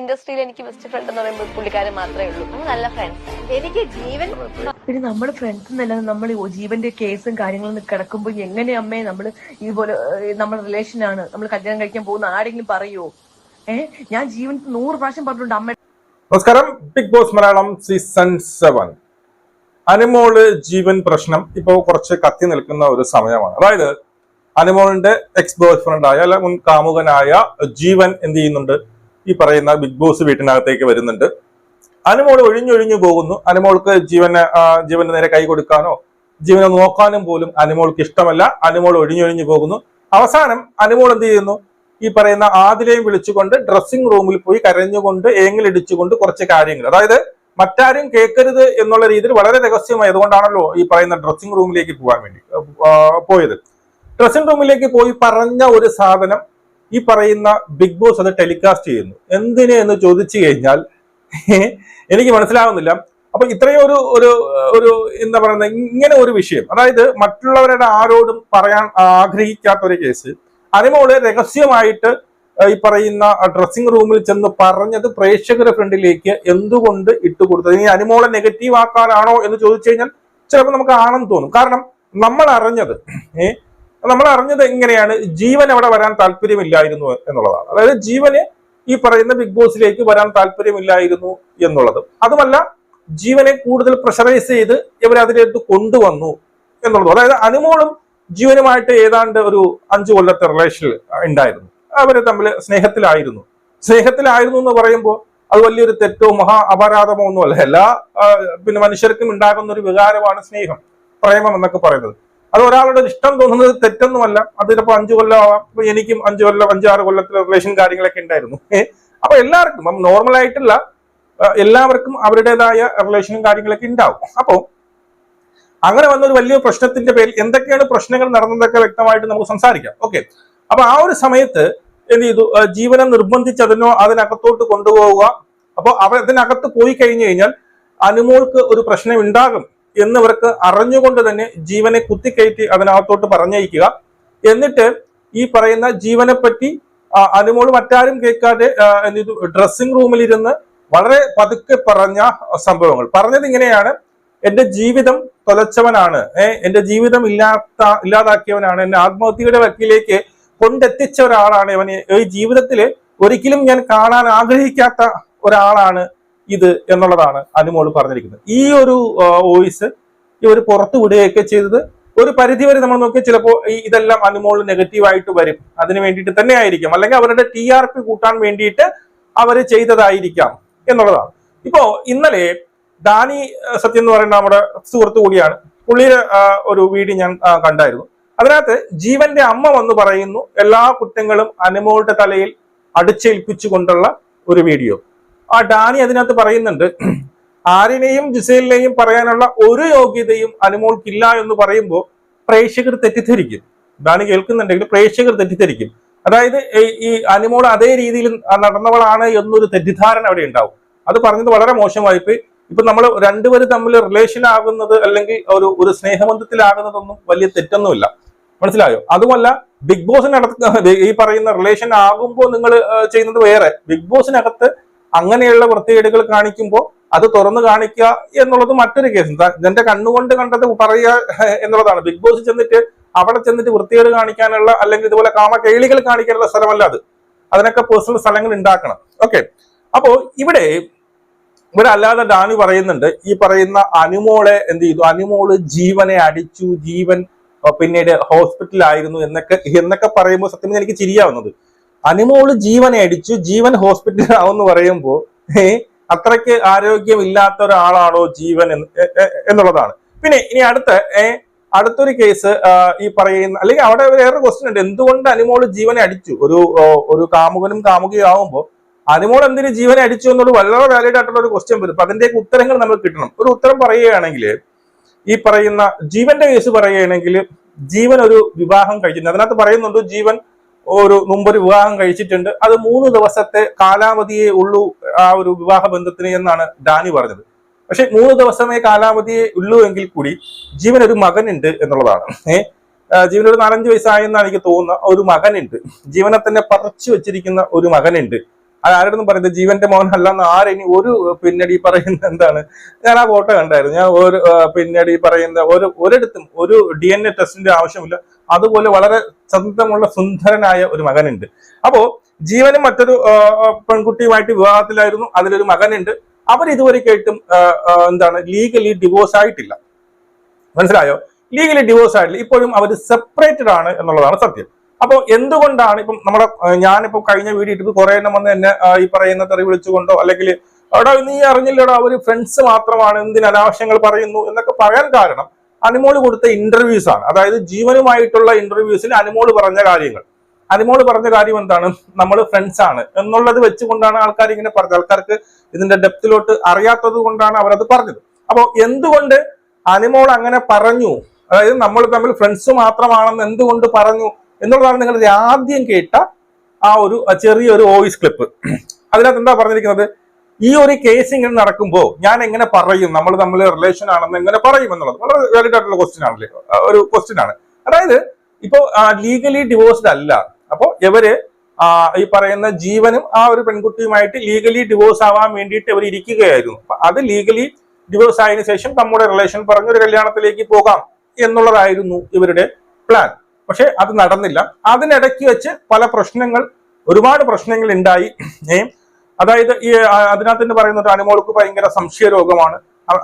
ഇൻഡസ്ട്രിയിൽ എനിക്ക് best friend എന്ന് പറയുമ്പോൾ പുള്ളിക്കാരൻ മാത്രമേ ഉള്ളൂ. നമ്മൾ നല്ല ഫ്രണ്ട്സ് എനിക്ക് ജീവൻ പിന്നെ നമ്മുടെ ഫ്രണ്ട്സ് എന്നല്ല നമ്മൾ ജീവന്റെ കേസും കാര്യങ്ങളും കിടക്കുമ്പോൾ എങ്ങനെ അമ്മയെ നമ്മൾ ഇതുപോലെ നമ്മുടെ റിലേഷൻ ആണ്? നമ്മൾ കല്യാണം കഴിക്കാൻ പോകുന്ന ആരെങ്കിലും പറയുമോ ഏഹ് ഞാൻ ജീവൻ നൂറ് പ്രാവശ്യം പറഞ്ഞിട്ടുണ്ട് അമ്മ നമസ്കാരം. Bigg Boss Malayalam season seven Anumol ജീവൻ പ്രശ്നം ഇപ്പോൾ കുറച്ച് കത്തി നിൽക്കുന്ന ഒരു സമയമാണ്. അതായത് അനുമോളിന്റെ എക്സ് ബോയ് ഫ്രണ്ട് ആയ അല്ല മുൻ കാമുകനായ ജീവൻ എന്ത് ചെയ്യുന്നുണ്ട്? ഈ പറയുന്ന ബിഗ് ബോസ് വീട്ടിനകത്തേക്ക് വരുന്നുണ്ട്. അനുമോൾ ഒഴിഞ്ഞൊഴിഞ്ഞു പോകുന്നു. അനുമോൾക്ക് ജീവന് ജീവന്റെ ജീവന് നേരെ കൈ കൊടുക്കാനോ ജീവനെ നോക്കാനും പോലും അനുമോൾക്ക് ഇഷ്ടമല്ല. അനുമോൾ ഒഴിഞ്ഞൊഴിഞ്ഞു പോകുന്നു. അവസാനം അനുമോൾ എന്ത് ചെയ്യുന്നു? ഈ പറയുന്ന ആദിലെയും വിളിച്ചുകൊണ്ട് ഡ്രസ്സിംഗ് റൂമിൽ പോയി കരഞ്ഞുകൊണ്ട് ഏങ്ങിലിടിച്ചുകൊണ്ട് കുറച്ച് കാര്യങ്ങൾ. അതായത് മറ്റാരും കേൾക്കരുത് എന്നുള്ള രീതിയിൽ വളരെ രഹസ്യമായി അതുകൊണ്ടാണല്ലോ ഈ പറയുന്ന ഡ്രസ്സിംഗ് റൂമിലേക്ക് പോകാൻ വേണ്ടി പോയത്. ഡ്രസ്സിംഗ് റൂമിലേക്ക് പോയി പറഞ്ഞ ഒരു സാധനം ഈ പറയുന്ന ബിഗ് ബോസ് അത് ടെലികാസ്റ്റ് ചെയ്യുന്നു. എന്തിനെ എന്ന് ചോദിച്ചു കഴിഞ്ഞാൽ എനിക്ക് മനസ്സിലാവുന്നില്ല. അപ്പൊ ഇത്രയും ഒരു ഒരു എന്താ പറയുന്ന ഇങ്ങനെ ഒരു വിഷയം. അതായത് മറ്റുള്ളവരുടെ ആരോടും പറയാൻ ആഗ്രഹിക്കാത്ത ഒരു കേസ് അനുമോൾ രഹസ്യമായിട്ട് ഈ പറയുന്ന ഡ്രസ്സിംഗ് റൂമിൽ ചെന്ന് പറഞ്ഞത് പ്രേക്ഷകരുടെ ഫ്രണ്ടിലേക്ക് എന്തുകൊണ്ട് ഇട്ടുകൊടുത്തത് ഇനി അനുമോളെ നെഗറ്റീവ് ആക്കാനാണോ എന്ന് ചോദിച്ചു കഴിഞ്ഞാൽ ചിലപ്പോൾ നമുക്ക് ആണെന്ന് തോന്നും. കാരണം നമ്മൾ അറിഞ്ഞത് ഏ നമ്മൾ അറിഞ്ഞത് എങ്ങനെയാണ്? ജീവൻ അവിടെ വരാൻ താല്പര്യമില്ലായിരുന്നു എന്നുള്ളതാണ്. അതായത് ജീവന് ഈ പറയുന്ന ബിഗ് ബോസിലേക്ക് വരാൻ താല്പര്യമില്ലായിരുന്നു എന്നുള്ളത്. അതുമല്ല ജീവനെ കൂടുതൽ പ്രഷറൈസ് ചെയ്ത് ഇവർ അതിലേക്ക് കൊണ്ടുവന്നു എന്നുള്ളത്. അതായത് അനുമോളും ജീവനുമായിട്ട് ഏതാണ്ട് ഒരു അഞ്ചു കൊല്ലത്തെ റിലേഷൻ ഉണ്ടായിരുന്നു. അവർ തമ്മിൽ സ്നേഹത്തിലായിരുന്നു. സ്നേഹത്തിലായിരുന്നു എന്ന് പറയുമ്പോൾ അത് വലിയൊരു തെറ്റോ മഹാ അപരാധമോ ഒന്നുമല്ല. എല്ലാ പിന്നെ മനുഷ്യർക്കും ഉണ്ടാകുന്ന ഒരു വികാരമാണ് സ്നേഹം പ്രേമം എന്നൊക്കെ പറയുന്നത്. അത് ഒരാളുടെ ഇഷ്ടം തോന്നുന്നത് തെറ്റൊന്നുമല്ല. അത് ചിലപ്പോൾ അഞ്ചു കൊല്ലം ആവാം. ഇപ്പൊ എനിക്കും അഞ്ചു കൊല്ലം അഞ്ചാറ് കൊല്ലത്തിലെ റിലേഷൻ കാര്യങ്ങളൊക്കെ ഉണ്ടായിരുന്നു. അപ്പൊ എല്ലാവർക്കും അപ്പം നോർമൽ ആയിട്ടുള്ള എല്ലാവർക്കും അവരുടേതായ റിലേഷനും കാര്യങ്ങളൊക്കെ ഉണ്ടാവും. അപ്പോ അങ്ങനെ വന്ന ഒരു വലിയ പ്രശ്നത്തിന്റെ പേരിൽ എന്തൊക്കെയാണ് പ്രശ്നങ്ങൾ നടന്നതൊക്കെ വ്യക്തമായിട്ട് നമുക്ക് സംസാരിക്കാം. ഓക്കെ. അപ്പൊ ആ ഒരു സമയത്ത് എന്ത് ചെയ്തു? ജീവനെ നിർബന്ധിച്ച് അതിനോ അതിനകത്തോട്ട് കൊണ്ടുപോവുക. അപ്പോൾ അവർ അതിനകത്ത് പോയി കഴിഞ്ഞു കഴിഞ്ഞാൽ അനുമോൾക്ക് ഒരു പ്രശ്നം ഉണ്ടാകും. എന്നിവർക്ക് അറിഞ്ഞുകൊണ്ട് തന്നെ ജീവനെ കുത്തിക്കയറ്റി അതിനകത്തോട്ട് പറഞ്ഞയക്കുക. എന്നിട്ട് ഈ പറയുന്ന ജീവനെ പറ്റി അതിനോട് മറ്റാരും കേൾക്കാതെ ഡ്രസ്സിംഗ് റൂമിലിരുന്ന് വളരെ പതുക്കെ പറഞ്ഞ സംഭവങ്ങൾ. പറഞ്ഞത് ഇങ്ങനെയാണ്. എന്റെ ജീവിതം തൊലച്ചവനാണ്. എന്റെ ജീവിതം ഇല്ലാത്ത ഇല്ലാതാക്കിയവനാണ്. എന്നെ ആത്മഹത്യയുടെ വക്കിലേക്ക് കൊണ്ടെത്തിച്ച ഒരാളാണ് ഇവന് ഈ ജീവിതത്തിൽ ഒരിക്കലും ഞാൻ കാണാൻ ആഗ്രഹിക്കാത്ത ഒരാളാണ് ഇത് എന്നുള്ളതാണ് അനുമോൾ പറഞ്ഞിരിക്കുന്നത്. ഈ ഒരു വോയിസ് ഇവർ പുറത്തു വിടുകയൊക്കെ ചെയ്തത് ഒരു പരിധി വരെ നമ്മൾ നോക്കിയാൽ ചിലപ്പോൾ ഇതെല്ലാം അനുമോൾ നെഗറ്റീവായിട്ട് വരും. അതിന് വേണ്ടിയിട്ട് തന്നെ ആയിരിക്കും അല്ലെങ്കിൽ അവരുടെ ടി ആർ പി കൂട്ടാൻ വേണ്ടിയിട്ട് അവർ ചെയ്തതായിരിക്കാം എന്നുള്ളതാണ്. ഇപ്പോ ഇന്നലെ ഡാനി സത്യം എന്ന് പറയുന്ന നമ്മുടെ സുഹൃത്ത് കൂടിയാണ്. പുള്ളിയുടെ ഒരു വീഡിയോ ഞാൻ കണ്ടായിരുന്നു. അതിനകത്ത് ജീവന്റെ അമ്മ വന്ന് പറയുന്നു എല്ലാ കുറ്റങ്ങളും അനുമോളുടെ തലയിൽ അടിച്ചേൽപ്പിച്ചുകൊണ്ടുള്ള ഒരു വീഡിയോ. ആ ഡാനി അതിനകത്ത് പറയുന്നുണ്ട് ആരിനെയും ജിസേലിനെയും പറയാനുള്ള ഒരു യോഗ്യതയും അനുമോൾക്കില്ല എന്ന് പറയുമ്പോൾ പ്രേക്ഷകർ തെറ്റിദ്ധരിക്കും. ഡാനി കേൾക്കുന്നുണ്ടെങ്കിൽ പ്രേക്ഷകർ തെറ്റിദ്ധരിക്കും. അതായത് ഈ- അനുമോൾ അതേ രീതിയിൽ നടന്നവളാണ് എന്നൊരു തെറ്റിദ്ധാരണ അവിടെ ഉണ്ടാവും. അത് പറഞ്ഞത് വളരെ മോശമായിപ്പോയി ഇപ്പൊ നമ്മൾ രണ്ടുപേരും തമ്മിൽ റിലേഷൻ ആകുന്നത് അല്ലെങ്കിൽ ഒരു ഒരു സ്നേഹബന്ധത്തിലാകുന്നതൊന്നും വലിയ തെറ്റൊന്നുമില്ല. മനസ്സിലായോ? അതുമല്ല ബിഗ് ബോസ് നടത്തുന്ന ഈ പറയുന്ന റിലേഷൻ ആകുമ്പോൾ നിങ്ങൾ ചെയ്യുന്നത് വേറെ. ബിഗ് ബോസിനകത്ത് അങ്ങനെയുള്ള വൃത്തികേടുകൾ കാണിക്കുമ്പോൾ അത് തുറന്നു കാണിക്കുക എന്നുള്ളത് മറ്റൊരു കേസ്. എന്റെ കണ്ണുകൊണ്ട് കണ്ടത് പറയുക എന്നുള്ളതാണ്. ബിഗ് ബോസ് ചെന്നിട്ട് അവിടെ ചെന്നിട്ട് വൃത്തികേട് കാണിക്കാനുള്ള അല്ലെങ്കിൽ ഇതുപോലെ കാമ കേളികൾ കാണിക്കാനുള്ള സ്ഥലമല്ല അത്. അതിനൊക്കെ പേഴ്സണൽ സ്ഥലങ്ങൾ ഉണ്ടാക്കണം. ഓക്കെ അപ്പോ ഇവിടെ അല്ലാതെ ഡാനി പറയുന്നുണ്ട് ഈ പറയുന്ന അനുമോളെ എന്ത് ചെയ്തു? അനുമോൾ ജീവനെ അടിച്ചു ജീവൻ പിന്നീട് ഹോസ്പിറ്റലായിരുന്നു എന്നൊക്കെ എന്നൊക്കെ പറയുമ്പോൾ സത്യം എനിക്ക് ചിരിയാവുന്നത്. അനുമോൾ ജീവൻ അടിച്ചു ജീവൻ ഹോസ്പിറ്റലാവെന്ന് പറയുമ്പോൾ അത്രയ്ക്ക് ആരോഗ്യം ഇല്ലാത്ത ഒരാളാണോ ജീവൻ എന്നുള്ളതാണ്. പിന്നെ ഇനി അടുത്ത അടുത്തൊരു കേസ് ഈ പറയുന്ന അല്ലെങ്കിൽ അവിടെ വേറൊരു ക്വസ്റ്റ്യൻ ഉണ്ട്. എന്തുകൊണ്ട് അനിമോൾ ജീവനെ അടിച്ചു? ഒരു ഒരു കാമുകനും കാമുകയാവുമ്പോൾ അനിമോൾ എന്തിന് ജീവനെ അടിച്ചു എന്നുള്ളത് വളരെ വാലിഡ് ആയിട്ടുള്ള ഒരു ക്വസ്റ്റ്യൻ വരും. അപ്പൊ അതിന്റെയൊക്കെ ഉത്തരങ്ങൾ നമുക്ക് കിട്ടണം. ഒരു ഉത്തരം പറയുകയാണെങ്കിൽ ഈ പറയുന്ന ജീവന്റെ കേസ് പറയുകയാണെങ്കിൽ ജീവൻ ഒരു വിവാഹം കഴിക്കുന്നു. അതിനകത്ത് പറയുന്നുണ്ട് ജീവൻ ഒരു മുമ്പൊരു വിവാഹം കഴിച്ചിട്ടുണ്ട്. അത് മൂന്ന് ദിവസത്തെ കാലാവധിയെ ഉള്ളൂ ആ ഒരു വിവാഹ ബന്ധത്തിന് എന്നാണ് ഡാനി പറഞ്ഞത്. പക്ഷെ മൂന്ന് ദിവസമേ കാലാവധിയെ ഉള്ളൂ എങ്കിൽ കൂടി ജീവൻ ഒരു മകനുണ്ട് എന്നുള്ളതാണ്. ഏഹ് ജീവൻ ഒരു നാലഞ്ച് വയസ്സായെന്നാണ് എനിക്ക് തോന്നുന്ന ഒരു മകനുണ്ട്. ജീവനെ തന്നെ പറിച്ചു വെച്ചിരിക്കുന്ന ഒരു മകനുണ്ട്. അത് ആരോടൊന്നും പറയുന്നത്? ജീവന്റെ മോൻ അല്ലാന്ന് ആരെനി ഒരു പിന്നടി പറയുന്ന എന്താണ്? ഞാൻ ആ ഫോട്ടോ കണ്ടായിരുന്നു. ഞാൻ ഒരു പിന്നീട് പറയുന്ന ഒരു ഒരിടത്തും ഒരു ഡി എൻ എ ടെസ്റ്റിന്റെ ആവശ്യമില്ല. അതുപോലെ വളരെ ചന്ദ്രമുള്ള സുന്ദരനായ ഒരു മകനുണ്ട്. അപ്പോ ജീവനും മറ്റൊരു പെൺകുട്ടിയുമായിട്ട് വിവാഹത്തിലായിരുന്നു. അതിലൊരു മകനുണ്ട്. അവർ ആ, എന്താണ് ലീഗലി ഡിവോഴ്സ് ആയിട്ടില്ല. മനസ്സിലായോ? ലീഗലി ഡിവോഴ്സ് ആയിട്ടില്ല. ഇപ്പോഴും അവർ സെപ്പറേറ്റഡ് ആണ് എന്നുള്ളതാണ് സത്യം. അപ്പോൾ എന്തുകൊണ്ടാണ് ഇപ്പം നമ്മുടെ ഞാനിപ്പോൾ ഞാനിപ്പോ കഴിഞ്ഞ വീഡിയോ ഇട്ടത് കുറേ എണ്ണം വന്ന് എന്നെ ഈ പറയുന്ന തെറി വിളിച്ചുകൊണ്ടോ അല്ലെങ്കിൽ എടാ നീ അറിഞ്ഞില്ലടാ അവർ ഫ്രണ്ട്സ് മാത്രമാണ് എന്തിന് അനാവശ്യങ്ങൾ പറയുന്നു എന്നൊക്കെ പറയാൻ കാരണം അനുമോൾ കൊടുത്ത ഇന്റർവ്യൂസ് ആണ്. അതായത് ജീവനുമായിട്ടുള്ള ഇന്റർവ്യൂസിൽ അനുമോൾ പറഞ്ഞ കാര്യങ്ങൾ. അനുമോൾ പറഞ്ഞ കാര്യം എന്താണ്? നമ്മൾ ഫ്രണ്ട്സ് ആണ്. എന്നുള്ളത് വെച്ചുകൊണ്ടാണ് ആൾക്കാർ ഇങ്ങനെ പറഞ്ഞത്. ആൾക്കാർക്ക് ഇതിന്റെ ഡെപ്തിലോട്ട് അറിയാത്തത് കൊണ്ടാണ് അവരത് പറഞ്ഞത്. അപ്പോൾ എന്തുകൊണ്ട് അനുമോൾ അങ്ങനെ പറഞ്ഞു? അതായത് നമ്മൾ തമ്മിൽ ഫ്രണ്ട്സ് മാത്രമാണെന്ന് എന്തുകൊണ്ട് പറഞ്ഞു? എന്നുള്ളതാണ് നിങ്ങൾ ആദ്യം കേട്ട ആ ഒരു ചെറിയൊരു വോയിസ് ക്ലിപ്പ് അതിനകത്ത് എന്താ പറഞ്ഞിരിക്കുന്നത്? ഈ ഒരു കേസ് ഇങ്ങനെ നടക്കുമ്പോൾ ഞാൻ എങ്ങനെ പറയും? നമ്മൾ തമ്മിൽ റിലേഷൻ ആണെന്ന് എങ്ങനെ പറയും എന്നുള്ളത്? വളരെ വാലിഡ് ആയിട്ടുള്ള ക്വസ്റ്റ്യൻ ആണല്ലേ? ഒരു ക്വസ്റ്റ്യൻ ആണ്. അതായത് ഇപ്പോ ലീഗലി ഡിവോഴ്സ്ഡ് അല്ല. അപ്പോൾ ഇവർ ഈ പറയുന്ന ജീവനും ആ ഒരു പെൺകുട്ടിയുമായിട്ട് ലീഗലി ഡിവോഴ്സ് ആവാൻ വേണ്ടിയിട്ട് ഇവർ ഇരിക്കുകയായിരുന്നു. അപ്പൊ അത് ലീഗലി ഡിവോഴ്സ് ആയതിനു ശേഷം നമ്മുടെ റിലേഷൻ പറഞ്ഞ് ഒരു കല്യാണത്തിലേക്ക് പോകാം എന്നുള്ളതായിരുന്നു ഇവരുടെ പ്ലാൻ പക്ഷെ അത് നടന്നില്ല. അതിനിടയ്ക്ക് വെച്ച് പല പ്രശ്നങ്ങൾ ഒരുപാട് പ്രശ്നങ്ങൾ ഉണ്ടായി. അതായത് ഈ അതിനകത്ത് തന്നെ പറയുന്നത് അനുമോൾക്ക് ഭയങ്കര സംശയ രോഗമാണ്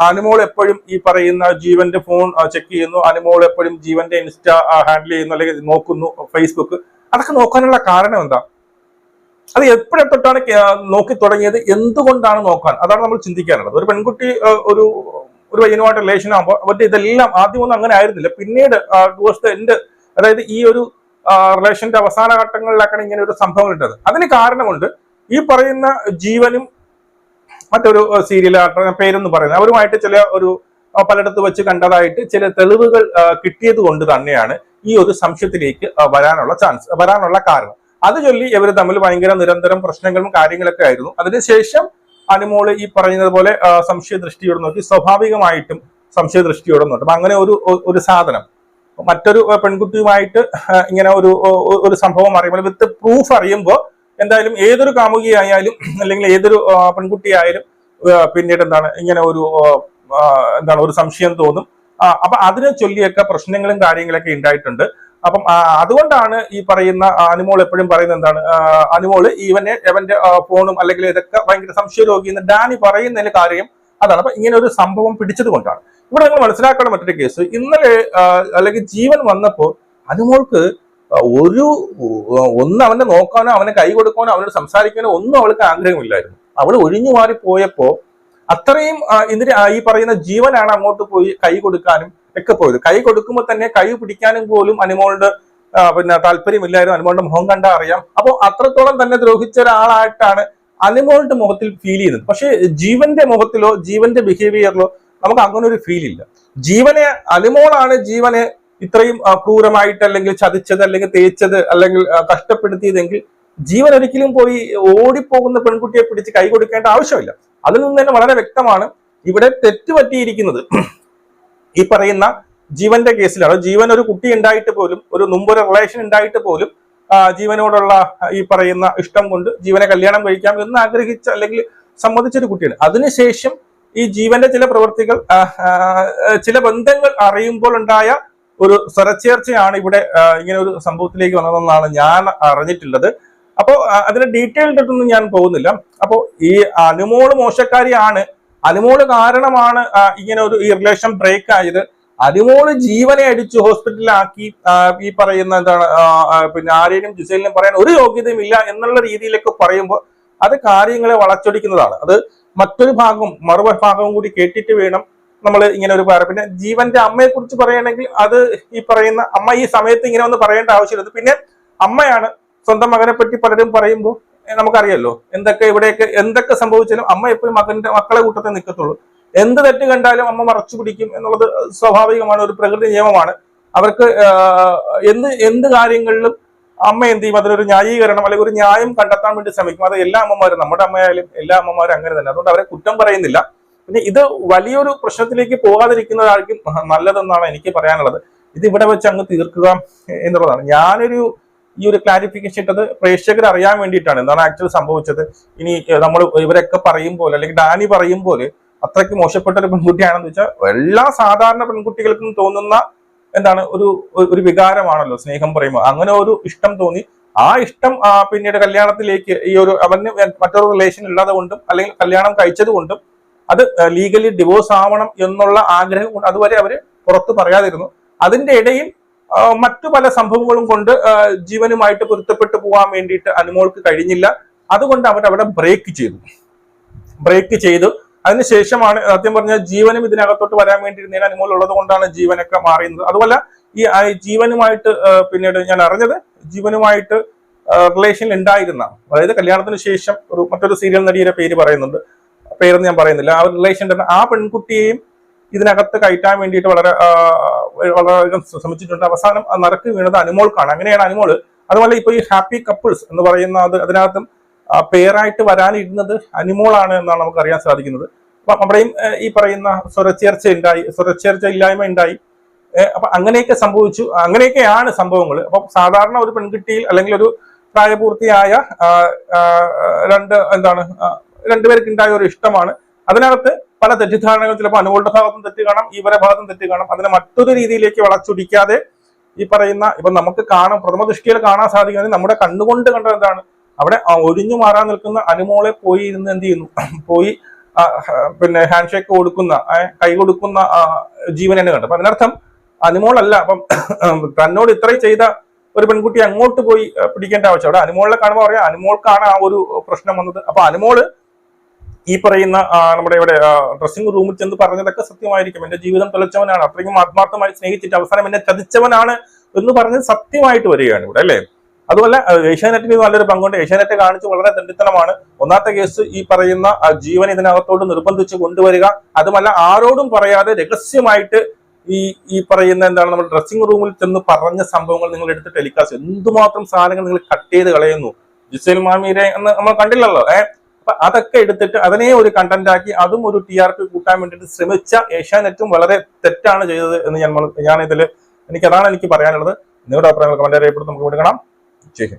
അനുമോൾ എപ്പോഴും ഈ പറയുന്ന ജീവന്റെ ഫോൺ ചെക്ക് ചെയ്യുന്നു. അനുമോൾ എപ്പോഴും ജീവന്റെ ഇൻസ്റ്റ ഹാൻഡിൽ ചെയ്യുന്നു അല്ലെങ്കിൽ നോക്കുന്നു ഫേസ്ബുക്ക് അതൊക്കെ നോക്കാനുള്ള കാരണം എന്താ? അത് എപ്പോഴെ തൊട്ടാണ് നോക്കി തുടങ്ങിയത്? എന്തുകൊണ്ടാണ് നോക്കാൻ? അതാണ് നമ്മൾ ചിന്തിക്കാനുള്ളത്. ഒരു പെൺകുട്ടി ഒരു ഒരു പയ്യനുമായിട്ട് റിലേഷൻ ആകുമ്പോൾ അവരുടെ ഇതെല്ലാം ആദ്യമൊന്നും അങ്ങനെ ആയിരുന്നില്ല. പിന്നീട് ദിവസത്തെ എന്റെ അതായത് ഈ ഒരു റിലേഷന്റെ അവസാന ഘട്ടങ്ങളിലാക്കാണ് ഇങ്ങനെ ഒരു സംഭവം ഉണ്ടത് അതിന് കാരണമുണ്ട് ഈ പറയുന്ന ജീവനും മറ്റൊരു സീരിയൽ പേരെന്ന് പറയുന്നത് അവരുമായിട്ട് ചില ഒരു പലയിടത്ത് വെച്ച് കണ്ടതായിട്ട് ചില തെളിവുകൾ കിട്ടിയത് കൊണ്ട് തന്നെയാണ് ഈ ഒരു സംശയത്തിലേക്ക് വരാനുള്ള ചാൻസ് വരാനുള്ള കാരണം. അത് ചൊല്ലി ഇവർ തമ്മിൽ ഭയങ്കര നിരന്തരം പ്രശ്നങ്ങളും കാര്യങ്ങളൊക്കെ ആയിരുന്നു. അതിനുശേഷം അനുമോൾ ഈ പറയുന്നത് പോലെ സംശയ ദൃഷ്ടിയോടെ നോക്കി സ്വാഭാവികമായിട്ടും സംശയ ദൃഷ്ടിയോടെ നോക്കും അങ്ങനെ ഒരു ഒരു സാധനം. മറ്റൊരു പെൺകുട്ടിയുമായിട്ട് ഇങ്ങനെ ഒരു ഒരു സംഭവം അറിയുമ്പോൾ വിത്ത് പ്രൂഫ് അറിയുമ്പോൾ എന്തായാലും ഏതൊരു കാമുകിയായാലും അല്ലെങ്കിൽ ഏതൊരു പെൺകുട്ടിയായാലും പിന്നീട് എന്താണ് ഇങ്ങനെ ഒരു എന്താണ് ഒരു സംശയം തോന്നും. അപ്പൊ അതിനെ ചൊല്ലിയൊക്കെ പ്രശ്നങ്ങളും കാര്യങ്ങളൊക്കെ ഉണ്ടായിട്ടുണ്ട്. അപ്പം അതുകൊണ്ടാണ് ഈ പറയുന്ന അനുമോൾ എപ്പോഴും പറയുന്നത് എന്താണ് അനുമോൾ ഇവനെ ഇവന്റെ ഫോണും അല്ലെങ്കിൽ ഇതൊക്കെ ഭയങ്കര സംശയരോഗി എന്ന് ഡാനി പറയുന്നതിന് കാര്യം അതാണ്. അപ്പൊ ഇങ്ങനെ ഒരു സംഭവം പിടിച്ചത് കൊണ്ടാണ്. ഇവിടെ നിങ്ങൾ മനസ്സിലാക്കേണ്ട മറ്റൊരു കേസ്. ഇന്നലെ അല്ലെങ്കിൽ ജീവൻ വന്നപ്പോൾ അനുമോൾക്ക് ഒരു ഒന്ന് അവനെ നോക്കാനോ അവനെ കൈ കൊടുക്കാനോ അവനോട് സംസാരിക്കാനോ ഒന്നും അവൾക്ക് ആഗ്രഹമില്ലായിരുന്നു. അവൾ ഒഴിഞ്ഞു മാറി പോയപ്പോ അത്രയും ഇതിന് ഈ പറയുന്ന ജീവനാണ് അങ്ങോട്ട് പോയി കൈ കൊടുക്കാനും ഒക്കെ പോയത്. കൈ കൊടുക്കുമ്പോൾ തന്നെ കൈ പിടിക്കാനും പോലും അനുമോളുടെ പിന്നെ താല്പര്യമില്ലായിരുന്നു. അനുമോളുടെ മുഖം കണ്ടാൽ അറിയാം. അപ്പോൾ അത്രത്തോളം തന്നെ ദ്രോഹിച്ച ഒരാളായിട്ടാണ് അനുമോളുടെ മുഖത്തിൽ ഫീൽ ചെയ്യുന്നത്. പക്ഷേ ജീവന്റെ മുഖത്തിലോ ജീവന്റെ ബിഹേവിയറിലോ നമുക്ക് അങ്ങനെ ഒരു ഫീൽ ഇല്ല. ജീവനെ അനുമോളാണ് ജീവനെ ഇത്രയും ക്രൂരമായിട്ട് അല്ലെങ്കിൽ ചതിച്ചത് അല്ലെങ്കിൽ തേച്ചത് അല്ലെങ്കിൽ കഷ്ടപ്പെടുത്തിയതെങ്കിൽ ജീവൻ ഒരിക്കലും പോയി ഓടിപ്പോകുന്ന പെൺകുട്ടിയെ പിടിച്ച് കൈ കൊടുക്കേണ്ട ആവശ്യമില്ല. അതിൽ നിന്ന് തന്നെ വളരെ വ്യക്തമാണ് ഇവിടെ തെറ്റുപറ്റിയിരിക്കുന്നത്. ഈ പറയുന്ന ജീവന്റെ കേസിലാണ് ജീവൻ ഒരു കുട്ടി ഉണ്ടായിട്ട് പോലും ഒരു മുമ്പൊരു റിലേഷൻ ഉണ്ടായിട്ട് പോലും ജീവനോടുള്ള ഈ പറയുന്ന ഇഷ്ടം കൊണ്ട് ജീവനെ കല്യാണം കഴിക്കാം എന്ന് ആഗ്രഹിച്ച അല്ലെങ്കിൽ സമ്മതിച്ചൊരു കുട്ടിയാണ്. അതിനുശേഷം ഈ ജീവന്റെ ചില പ്രവൃത്തികൾ ചില ബന്ധങ്ങൾ അറിയുമ്പോൾ ഉണ്ടായ ഒരു സ്വരച്ചേർച്ചയാണ് ഇവിടെ ഇങ്ങനെ ഒരു സംഭവത്തിലേക്ക് വന്നതെന്നാണ് ഞാൻ അറിഞ്ഞിട്ടുള്ളത്. അപ്പോൾ അതിന് ഡീറ്റെയിൽഡ് ആയിട്ടൊന്നും ഞാൻ പോകുന്നില്ല. അപ്പോൾ ഈ അനുമോൾ മോശക്കാരിയാണ്. അനുമോൾ കാരണമാണ് ഇങ്ങനെ ഒരു ഈ റിലേഷൻ ബ്രേക്ക് ആയത്. അനുമോൾ ജീവനെ അടിച്ച് ഹോസ്പിറ്റലിലാക്കി ഈ പറയുന്ന എന്താണ് പിന്നെ ആരെയും ജിസേലിനും പറയാൻ ഒരു യോഗ്യതയും ഇല്ല എന്നുള്ള രീതിയിലൊക്കെ പറയുമ്പോൾ അത് കാര്യങ്ങളെ വളച്ചൊടിക്കുന്നതാണ്. അത് മറ്റൊരു ഭാഗം മറുഭാഗവും കൂടി കേട്ടിട്ട് വേണം നമ്മൾ ഇങ്ങനെ ഒരു പറയാം പിന്നെ ജീവന്റെ അമ്മയെ കുറിച്ച് പറയുകയാണെങ്കിൽ അത് ഈ പറയുന്ന അമ്മ ഈ സമയത്ത് ഇങ്ങനെ ഒന്ന് പറയേണ്ട ആവശ്യമില്ല. പിന്നെ അമ്മയാണ് സ്വന്തം മകനെ പറ്റി പലരും പറയുമ്പോൾ നമുക്കറിയാലോ എന്തൊക്കെ ഇവിടെയൊക്കെ എന്തൊക്കെ സംഭവിച്ചാലും അമ്മ എപ്പോഴും മകന്റെ മക്കളെ കൂട്ടത്തെ നിൽക്കത്തുള്ളൂ. എന്ത് തെറ്റ് കണ്ടാലും അമ്മ മറച്ചു പിടിക്കും എന്നുള്ളത് സ്വാഭാവികമാണ് ഒരു പ്രകൃതി നിയമമാണ്. അവർക്ക് എന്ത് എന്ത് കാര്യങ്ങളിലും അമ്മ എന്ത് ചെയ്യും? അതിനൊരു ന്യായീകരണം അല്ലെങ്കിൽ ഒരു ന്യായം കണ്ടെത്താൻ വേണ്ടി ശ്രമിക്കും. അത് എല്ലാ അമ്മമാരും നമ്മുടെ അമ്മയായാലും എല്ലാ അമ്മമാരും അങ്ങനെ തന്നെ. അതുകൊണ്ട് അവരെ കുറ്റം പറയുന്നില്ല. പിന്നെ ഇത് വലിയൊരു പ്രശ്നത്തിലേക്ക് പോകാതിരിക്കുന്നതായിരിക്കും നല്ലതെന്നാണ് എനിക്ക് പറയാനുള്ളത്. ഇത് ഇവിടെ വെച്ച് അങ്ങ് തീർക്കുക എന്നുള്ളതാണ്. ഞാനൊരു ഈ ഒരു ക്ലാരിഫിക്കേഷൻ ഇട്ടത് പ്രേക്ഷകർ അറിയാൻ വേണ്ടിയിട്ടാണ്. എന്താണ് ആക്ച്വലി സംഭവിച്ചത്? ഇനി നമ്മൾ ഇവരൊക്കെ പറയും പോലെ അല്ലെങ്കിൽ ഡാനി പറയും പോലെ അത്രയ്ക്ക് മോശപ്പെട്ട ഒരു പെൺകുട്ടിയാണെന്ന് വെച്ചാൽ എല്ലാ സാധാരണ പെൺകുട്ടികൾക്കും തോന്നുന്ന എന്താണ് ഒരു ഒരു വികാരമാണല്ലോ സ്നേഹം പറയുമ്പോൾ. അങ്ങനെ ഒരു ഇഷ്ടം തോന്നി. ആ ഇഷ്ടം പിന്നീട് കല്യാണത്തിലേക്ക് ഈ ഒരു അവന് മറ്റൊരു റിലേഷൻ ഇല്ലാതെ കൊണ്ടും അല്ലെങ്കിൽ കല്യാണം കഴിച്ചത് കൊണ്ടും അത് ലീഗലി ഡിവോഴ്സ് ആവണം എന്നുള്ള ആഗ്രഹം അതുവരെ അവർ പുറത്ത് പറയാതിരുന്നു. അതിന്റെ ഇടയിൽ മറ്റു പല സംഭവങ്ങളും കൊണ്ട് ജീവനുമായിട്ട് പൊരുത്തപ്പെട്ടു പോകാൻ വേണ്ടിയിട്ട് അനുമോൾക്ക് കഴിഞ്ഞില്ല. അതുകൊണ്ട് അവർ അവിടെ ബ്രേക്ക് ചെയ്തു. ബ്രേക്ക് ചെയ്തു. അതിനുശേഷമാണ് സത്യം പറഞ്ഞാൽ ജീവനും ഇതിനകത്തോട്ട് വരാൻ വേണ്ടിയിരുന്നതിന് അനുമോൾ ഉള്ളത് കൊണ്ടാണ് ജീവനൊക്കെ മാറിയുന്നത് അതുപോലെ ഈ ജീവനുമായിട്ട് പിന്നീട് ഞാൻ അറിഞ്ഞത് ജീവനുമായിട്ട് റിലേഷൻ ഉണ്ടായിരുന്ന അതായത് കല്യാണത്തിന് ശേഷം ഒരു മറ്റൊരു സീരിയൽ നടിയുടെ പേര് പറയുന്നുണ്ട്. പേരൊന്നും ഞാൻ പറയുന്നില്ല. ആ റിലേഷൻ ആ പെൺകുട്ടിയെയും ഇതിനകത്ത് കയറ്റാൻ വേണ്ടിയിട്ട് വളരെ വളരെയധികം ശ്രമിച്ചിട്ടുണ്ട്. അവസാനം ആ നറുക്ക് വീണത് അനുമോൾക്കാണ്. അങ്ങനെയാണ് അനുമോൾ. അതുപോലെ ഇപ്പൊ ഈ ഹാപ്പി കപ്പിൾസ് എന്ന് പറയുന്ന അത് അതിനകത്തും പേരായിട്ട് വരാനിരുന്നത് അനിമോളാണ് എന്നാണ് നമുക്ക് അറിയാൻ സാധിക്കുന്നത്. അപ്പൊ അവിടെയും ഈ പറയുന്ന സ്വരച്ചേർച്ച ഉണ്ടായി സ്വരച്ചേർച്ച ഇല്ലായ്മ ഉണ്ടായി. അപ്പം അങ്ങനെയൊക്കെ സംഭവിച്ചു. അങ്ങനെയൊക്കെയാണ് സംഭവങ്ങൾ അപ്പൊ സാധാരണ ഒരു പെൺകുട്ടിയിൽ അല്ലെങ്കിൽ ഒരു പ്രായപൂർത്തിയായ രണ്ട് എന്താണ് രണ്ടുപേർക്ക് ഉണ്ടായ ഒരു ഇഷ്ടമാണ്. അതിനകത്ത് പല തെറ്റിദ്ധാരണകൾ ചിലപ്പോൾ അനുകളുടെ ഭാഗത്തും തെറ്റ് കാണാം ഇവരെ ഭാഗത്തും തെറ്റ് കാണാം. അതിനെ മറ്റൊരു രീതിയിലേക്ക് വളച്ചൊടിക്കാതെ ഈ പറയുന്ന ഇപ്പൊ നമുക്ക് കാണാം പ്രഥമ ദൃഷ്ടിയിൽ കാണാൻ സാധിക്കുന്നത് നമ്മുടെ കണ്ണുകൊണ്ട് കണ്ടത് എന്താണ് അവിടെ ഒഴിഞ്ഞു മാറാൻ നിൽക്കുന്ന അനുമോളെ പോയി ഇരുന്ന് എന്ത് ചെയ്യുന്നു? പോയി പിന്നെ ഹാൻഡ് ഷേക്ക് കൊടുക്കുന്ന കൈ കൊടുക്കുന്ന തന്നെ കണ്ടു. അപ്പൊ അതിനർത്ഥം അനുമോളല്ല. അപ്പം തന്നോട് ഇത്രയും ചെയ്ത ഒരു പെൺകുട്ടി അങ്ങോട്ട് പോയി പിടിക്കേണ്ട ആവശ്യം. അവിടെ അനുമോളിനെ കാണുമ്പോൾ പറയാം അനുമോൾക്കാണ് ആ ഒരു പ്രശ്നം വന്നത്. അപ്പൊ അനുമോൾ ഈ പറയുന്ന നമ്മുടെ ഇവിടെ ഡ്രസ്സിംഗ് റൂമിൽ ചെന്ന് പറഞ്ഞതൊക്കെ സത്യമായിരിക്കും. എന്റെ ജീവിതം തെളിച്ചവനാണ്. അത്രയും ആത്മാർത്ഥമായി സ്നേഹിച്ചിട്ട് അവസാനം എന്നെ ചതിച്ചവനാണ് എന്ന് പറഞ്ഞത് സത്യമായിട്ട് വരികയാണ് ഇവിടെ അല്ലേ? അതുപോലെ ഏഷ്യാനെറ്റിന് നല്ലൊരു പങ്കുണ്ട്. ഏഷ്യാനെറ്റ് കാണിച്ച് വളരെ തെണ്ടിത്തനമാണ് ഒന്നാമത്തെ കേസ് ഈ പറയുന്ന ജീവൻ ഇതിനകത്തോട് നിർബന്ധിച്ച് കൊണ്ടുവരിക. അതുമല്ല ആരോടും പറയാതെ രഹസ്യമായിട്ട് ഈ ഈ പറയുന്ന എന്താണ് നമ്മൾ ഡ്രസ്സിംഗ് റൂമിൽ ചെന്ന് പറഞ്ഞ സംഭവങ്ങൾ നിങ്ങൾ എടുത്ത് ടെലികാസ്റ്റ് എന്തുമാത്രം സാധനങ്ങൾ നിങ്ങൾ കട്ട് ചെയ്ത് കളയുന്നു? ജിസേൽ മാമീരെ എന്ന് നമ്മൾ കണ്ടില്ലല്ലോ ഏഹ് അതൊക്കെ എടുത്തിട്ട് അതിനെ ഒരു കണ്ടന്റ് ആക്കി അതും ഒരു ടി ആർ പി കൂട്ടാൻ വേണ്ടിയിട്ട് ശ്രമിച്ച ഏഷ്യാനെറ്റും വളരെ തെറ്റാണ് ചെയ്തത് എന്ന് ഞാൻ ഞാൻ ഇതിൽ എനിക്ക് അതാണ് എനിക്ക് പറയാനുള്ളത്. നിങ്ങളുടെ അഭിപ്രായങ്ങൾ കമന്റ് രേഖപ്പെടുത്തി നമുക്ക് വിടുകണം ഹിന്ദ്.